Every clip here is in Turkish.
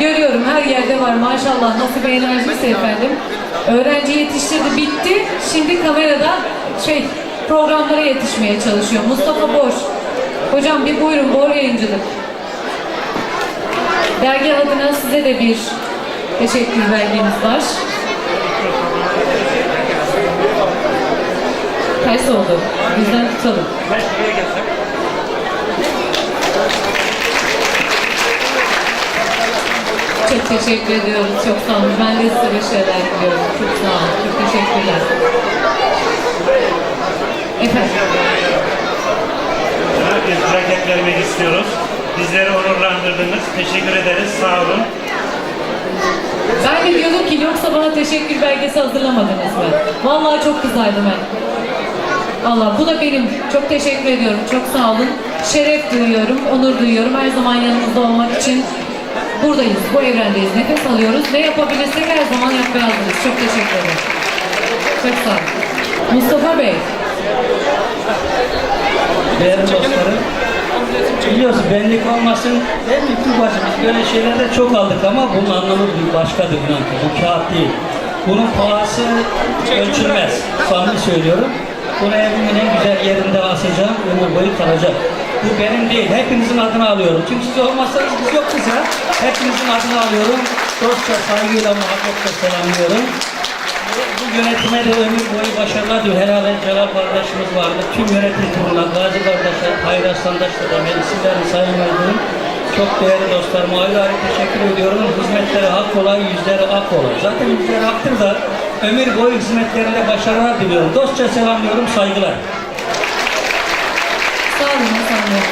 görüyorum her yerde var maşallah nasıl bir enerjisi efendim. Öğrenci yetiştirdi bitti. Şimdi kamerada şey programlara yetişmeye çalışıyor. Mustafa Boş. Hocam bir buyurun Bor Yayıncılık. Dergi adına size de bir teşekkür belgemiz var. Ters oldu. Bizden tutalım. Çok teşekkür ediyoruz. Çok sağ olun. Ben de size başarılar diliyorum. Çok sağ olun. Çok teşekkürler. Efendim. Herkes plaket vermek istiyoruz. Bizleri onurlandırdınız. Teşekkür ederiz. Sağ olun. Ben de diyordum ki yoksa bana teşekkür belgesi hazırlamadınız mı? Vallahi çok kızardım ben. Valla bu da benim. Çok teşekkür ediyorum. Çok sağ olun. Şeref duyuyorum, onur duyuyorum. Her zaman yanınızda olmak için buradayız. Bu evrendeyiz. Nefes alıyoruz. Ne yapabilirsek her zaman yapmaya hazırız. Çok teşekkür ederim. Çok sağ olun. Mustafa Bey. Değerli dostlarım, biliyorsun benlik olmasın mi? Tuğbacığım biz böyle şeylerde çok aldık ama bunun anlamı bir başkadır inan. Bu kağıt değil. Bunun pahası ölçülmez. Samimi söylüyorum. Bunu evimin en güzel yerinde asacağım, ömür boyu kalacak. Bu benim değil, hepinizin adını alıyorum. Çünkü siz olmazsanız biz yokuz ya. Hepinizin adını alıyorum. Dostça, saygıyla, muhabbetle selamlıyorum. Bu yönetime de ömür boyu başarılar diliyorum. Herhalde Celal kardeşimiz vardı. Tüm yönetim kuruluna, Gazi kardeşler, Hayır Aslandaş'ta da meclislerin sayın verdiğim çok değerli dostlarıma ayrı ayrı teşekkür ediyorum. Hizmetleri hak olay, yüzleri ak olay. Zaten yüzleri haktır da ömür boyu hizmetlerinde başarılar diliyorum. Dostça selamlıyorum, saygılar. Sağ olun. Olun.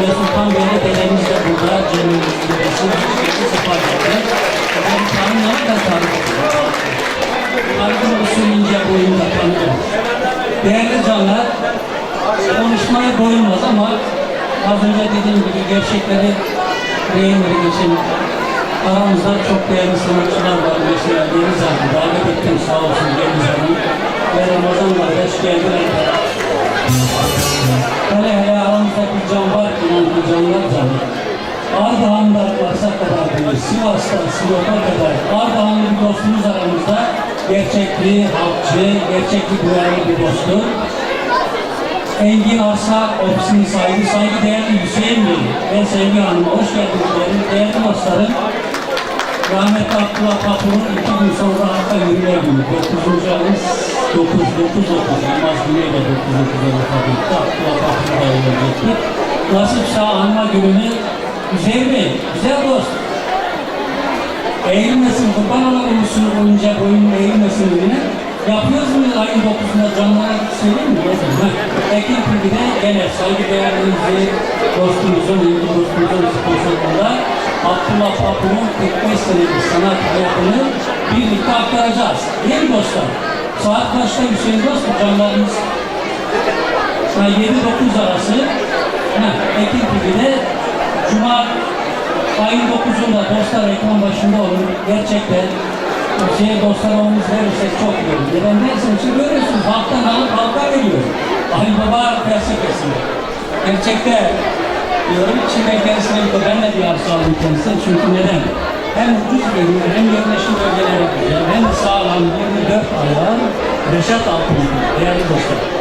Ve Sultan Bey'le dedemiz de burada Cemil Üstüdesi sıfat etti. Ben tanımları da tarif ediyorum. Aydın usul ince boyunda tanıdım. Değerli canlar, konuşmaya doyulmaz ama az önce dediğim gibi gerçekleri beğenmedik için aramızda çok değerli sanatçılar var. Mesela Deniz Hanım, davet ettim sağ olsun Deniz Hanım. Ve Ramazan kardeş geldiler. Kadar bilir, Sivas'ta, Sinop'a kadar Ardahanlı bir dostumuz aramızda. Gerçekli, halkçı, gerçekli duyarlı bir dostum. Engin Arsa ofisinin sahibi, saygıdeğerli Hüseyin Bey ve Sevgi Hanım, hoş geldiniz değerli, değerli dostlarım. Rahmetli Abdullah Kapur'un iki gün sonra Hakka Yürüme Günü, 9. ayın 9, 9, 9, Yılmaz Güney'de 9, 9'a vefat etti. Abdullah Kapur'u da öldürdü. Nasipse anma gününü Üzeyir Bey, güzel dost, eğilmesin, kurban olan ulusun boyunca boyun eğilmesin önüne. Yapıyoruz mu ayın 9'unda canlara söyleyeyim mi? Ha. Ekim TV'de gene saygıdeğerliğimizi, dostumuzun, ilgi dostumuzun sponsorluğunda Abdullah Papu'nun 45 senelik sanat hayatını birlikte aktaracağız. Değil mi dostlar? Saat kaçta Hüseyin Dost bu canlarımız? Ha, 7-9 arası ha, Ekim TV'de Cuma ayın 9'unda dostlar ekran başında olun. Gerçekten şey dostlar olmamız verirsek çok iyi olur. Neden dersen şimdi görüyorsunuz halktan alıp halka veriyor. Ali Baba felsefesi. Gerçekte diyorum içinde kendisine bir ben de bir arsa aldım kendisine çünkü neden? Hem ucuz geliyor hem yerleşim bölgeleri güzel hem sağlam 24 ayağı Reşat Altın değerli dostlar.